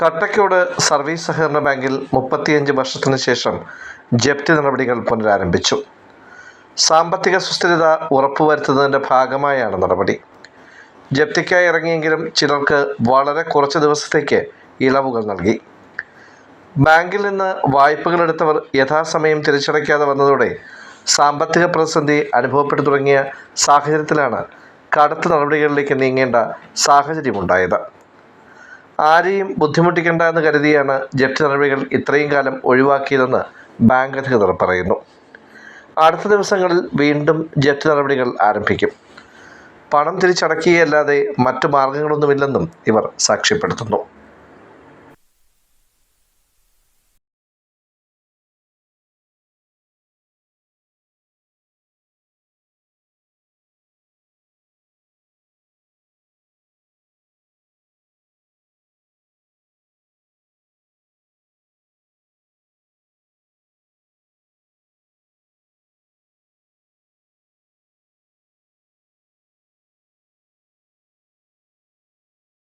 Kattakode service സഹകരണ ബാങ്കിൽ മുപ്പത്തിയഞ്ച് വർഷത്തിനു ശേഷം ജപ്തി നടപടികൾ പുനരാരംഭിച്ചു. സാമ്പത്തിക സുസ്ഥിരത ഉറപ്പുവരുത്തുന്നതിന്റെ ഭാഗമായാണ് നടപടി. ജപ്തിക്കായി ഇറങ്ങിയെങ്കിലും ചിലർക്ക് വളരെ കുറച്ച് ദിവസത്തേക്ക് ഇളവുകൾ നൽകി. ബാങ്കിൽ നിന്ന് വായ്പകൾ എടുത്തവർ യഥാസമയം തിരിച്ചടയ്ക്കാതെ വന്നതോടെ സാമ്പത്തിക പ്രതിസന്ധി അനുഭവപ്പെട്ടു തുടങ്ങിയ സാഹചര്യത്തിലാണ് കടുത്ത നടപടികളിലേക്ക് നീങ്ങേണ്ട സാഹചര്യമുണ്ടായത്. ആരെയും ബുദ്ധിമുട്ടിക്കേണ്ട എന്ന് കരുതിയാണ് ജപ്തി നടപടികൾ ഇത്രയും കാലം ഒഴിവാക്കിയതെന്ന് ബാങ്ക് അധികൃതർ പറയുന്നു. അടുത്ത ദിവസങ്ങളിൽ വീണ്ടും ജപ്തി നടപടികൾ ആരംഭിക്കും. പണം തിരിച്ചടക്കുകയല്ലാതെ മറ്റു മാർഗങ്ങളൊന്നുമില്ലെന്നും ഇവർ സാക്ഷ്യപ്പെടുത്തുന്നു.